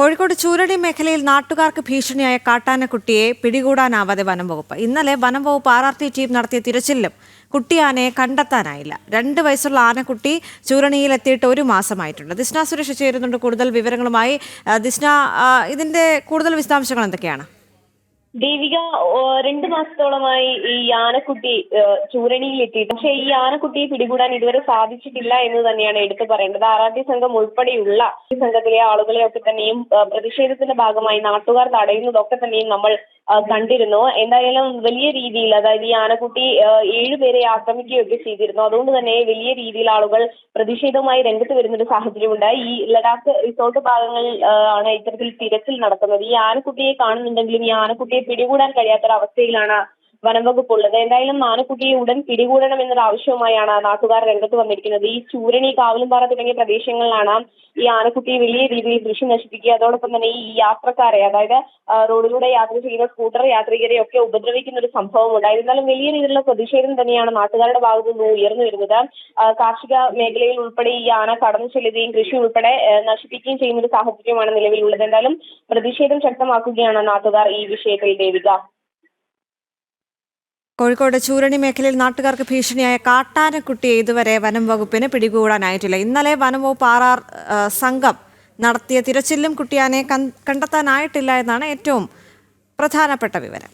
കോഴിക്കോട് ചൂരടി മേഖലയിൽ നാട്ടുകാർക്ക് ഭീഷണിയായ കാട്ടാനക്കുട്ടിയെ പിടികൂടാനാവാതെ വനം വകുപ്പ്. ഇന്നലെ വനം വകുപ്പ് ആർ ആർ ടി ടീം നടത്തിയ തിരച്ചിലിലും കുട്ടിയാനയെ കണ്ടെത്താനായില്ല. രണ്ട് വയസ്സുള്ള ആനക്കുട്ടി ചൂരണിയിൽ എത്തിയിട്ട് ഒരു മാസമായിട്ടുണ്ട്. ദിസ്ന സുരേഷ് ചേരുന്നുണ്ട് കൂടുതൽ വിവരങ്ങളുമായി. ദിസ്ന ആ, ഇതിന്റെ കൂടുതൽ വിശദാംശങ്ങൾ എന്തൊക്കെയാണ്? ദേവിക രണ്ട് മാസത്തോളമായി ഈ ആനക്കുട്ടി ചൂരണിയിൽ എത്തിയിട്ട് പക്ഷേ ഈ ആനക്കുട്ടിയെ പിടികൂടാൻ ഇതുവരെ സാധിച്ചിട്ടില്ല എന്ന് തന്നെയാണ് എടുത്തു പറയേണ്ടത്. ആർ സംഘം ഉൾപ്പെടെയുള്ള ഈ സംഘത്തിലെ ആളുകളെയൊക്കെ തന്നെയും പ്രതിഷേധത്തിന്റെ ഭാഗമായി നാട്ടുകാർ തടയുന്നതൊക്കെ തന്നെയും നമ്മൾ കണ്ടിരുന്നു. എന്തായാലും വലിയ രീതിയിൽ അതായത് ഈ ആനക്കുട്ടി ഏഴുപേരെ ആക്രമിക്കുകയൊക്കെ ചെയ്തിരുന്നു. അതുകൊണ്ട് തന്നെ വലിയ രീതിയിൽ ആളുകൾ പ്രതിഷേധവുമായി രംഗത്ത് വരുന്ന ഒരു സാഹചര്യമുണ്ട് ഈ ലഡാക്ക് റിസോർട്ട് ഭാഗങ്ങളിൽ ആണ് ഇത്തരത്തിൽ തിരച്ചിൽ നടക്കുന്നത്. ഈ ആനക്കുട്ടിയെ കാണുന്നുണ്ടെങ്കിലും ഈ ആനക്കുട്ടിയെ പിടികൂടാൻ കഴിയാത്തൊരവസ്ഥയിലാണ് വനംവകുപ്പ് ഉള്ളത് എന്തായാലും ആനക്കുട്ടിയെ ഉടൻ പിടികൂടണം എന്നൊരു ആവശ്യവുമായാണ് നാട്ടുകാർ രംഗത്ത് വന്നിരിക്കുന്നത്. ഈ ചൂരണി കാവലുംപാറ തുടങ്ങിയ പ്രദേശങ്ങളിലാണ് ഈ ആനക്കുട്ടിയെ വലിയ രീതിയിൽ കൃഷി നശിപ്പിക്കുക. അതോടൊപ്പം തന്നെ ഈ യാത്രക്കാരെ അതായത് റോഡിലൂടെ യാത്ര ചെയ്യുന്ന സ്കൂട്ടർ യാത്രികരെ ഒക്കെ ഉപദ്രവിക്കുന്ന ഒരു സംഭവം ഉണ്ടായിരുന്നാലും വലിയ രീതിയിലുള്ള പ്രതിഷേധം തന്നെയാണ് നാട്ടുകാരുടെ ഭാഗത്തു നിന്ന് ഉയർന്നു വരുന്നത്. കാർഷിക മേഖലയിൽ ഉൾപ്പെടെ ഈ ആന കടന്നു ചെല്ലുകയും കൃഷി ഉൾപ്പെടെ നശിപ്പിക്കുകയും ചെയ്യുന്ന ഒരു സാഹചര്യമാണ് നിലവിലുള്ളത്. എന്തായാലും പ്രതിഷേധം ശക്തമാക്കുകയാണ് നാട്ടുകാർ ഈ വിഷയത്തിൽ ദേവിക. കോഴിക്കോട് ചൂരണി മേഖലയിൽ നാട്ടുകാർക്ക് ഭീഷണിയായ കാട്ടാനക്കുട്ടിയെ ഇതുവരെ വനം വകുപ്പിന് പിടികൂടാനായിട്ടില്ല. ഇന്നലെ വനം വകുപ്പ് ആർ ആർ സംഘം നടത്തിയ തിരച്ചിലും കുട്ടിയാനെ കണ്ടെത്താനായിട്ടില്ല എന്നാണ് ഏറ്റവും പ്രധാനപ്പെട്ട വിവരം.